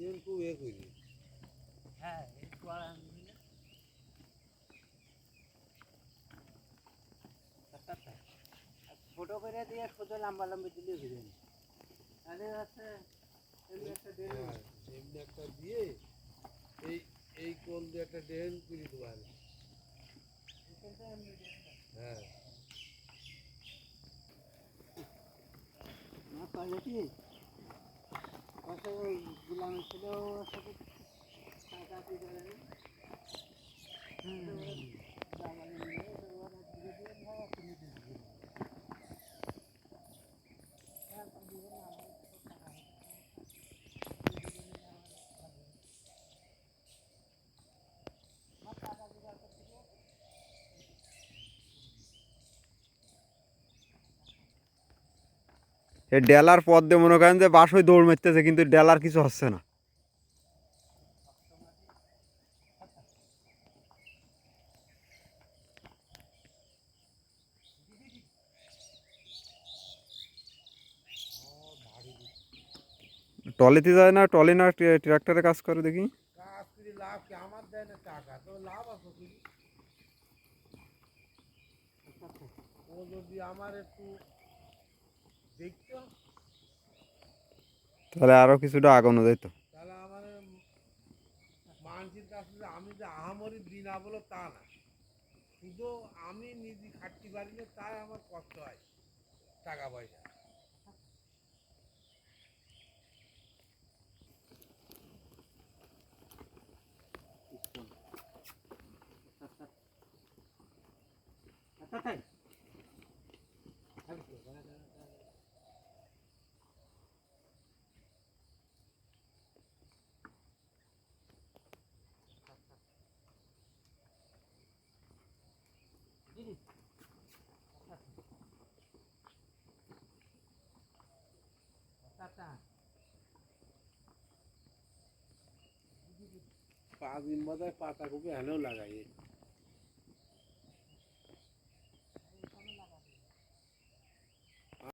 এ করি হ্যাঁ এই গোয়াল ছোট করে দিয়ে শুধু লম্বা লম্বি দিলে তাহলে হচ্ছে এমনি একটা হ্যাঁ এমনি একটা দিয়ে এই এই কোল দিয়ে একটা ড্রেন করে হ্যাঁ। না পারলে কি? কত ডেলার পথ দিয়ে মনে করেন যে বাসই দৌড় মারতেছে কিন্তু ডেলার কিছু হচ্ছে না। টলিতে যায় না, টলি না, ট্রে- ট্রাক্টরে কাজ করে দেখি। তো তাহলে আরও কিছুটা আগানো মানুষের কাছে আমি যে আহামরি দিই না বলো তা। না শুধু আমি নিজে খাটতে পারি তাই আমার কষ্ট হয় টাকা পয়সা। পাঁচ দিন বাদে পাতা কপি হেলেও লাগাই